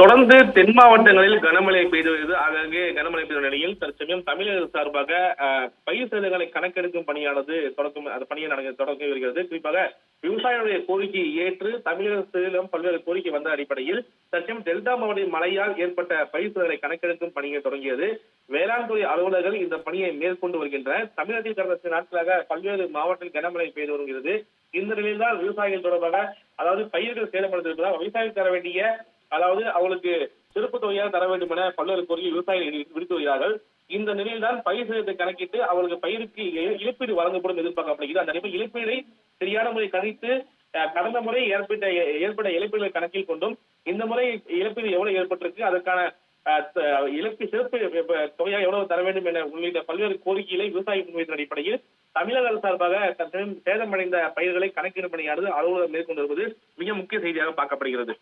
தொடர்ந்து தென் மாவட்டங்களில் கனமழை பெய்து வருகிறது. ஆங்காங்கே கனமழை பெய்த நிலையில் தற்சமயம் தமிழக சார்பாக பயிர் சேதங்களை கணக்கெடுக்கும் பணியானது தொடக்கம் அந்த பணியை நடக்க தொடங்கி வருகிறது. குறிப்பாக விவசாயிகளுடைய கோரிக்கையை ஏற்று தமிழகத்திலும் பல்வேறு கோரிக்கை வந்த அடிப்படையில் தற்சமயம் டெல்டா மாவட்ட மழையால் ஏற்பட்ட பயிர் சேதங்களை கணக்கெடுக்கும் பணியை தொடங்கியது. வேளாண் துறை அலுவலர்கள் இந்த பணியை மேற்கொண்டு வருகின்றனர். தமிழகத்தில் கடந்த சில நாட்களாக பல்வேறு மாவட்டத்தில் கனமழை பெய்து வருகிறது. இந்த நிலையில்தான் விவசாயிகள் தொடர்பாக அதாவது பயிர்கள் சேதப்படுத்திருப்பதால் விவசாயிகள் தர வேண்டிய அதாவது அவங்களுக்கு சிறப்பு தொகையாக தர வேண்டும் என பல்வேறு கோரிக்கை விவசாயிகள் விடுத்து வருகிறார்கள். இந்த நிலையில்தான் பயிர் சேதத்தை கணக்கிட்டு அவர்களுக்கு பயிருக்கு இழப்பீடு வழங்கப்படும் எதிர்பார்க்கப்படுகிறது. அந்த நிலையில் இழப்பீடை சரியான முறை கணித்து கடந்த முறை ஏற்பட்ட ஏற்பட்ட இழப்பீடுகளை கணக்கில் கொண்டும் இந்த முறை இழப்பீடு எவ்வளவு ஏற்பட்டிருக்கு அதற்கான அஹ், இழப்பு சிறப்பு தொகையாக எவ்வளவு தர வேண்டும் என உள்ளிட்ட பல்வேறு கோரிக்கைகளை விவசாயி முன்வைத்த அடிப்படையில் தமிழக அரசு சார்பாக சேதமடைந்த பயிர்களை கணக்கீடு பணியானது அலுவலகம் மேற்கொண்டு வருவது மிக முக்கிய செய்தியாக பார்க்கப்படுகிறது.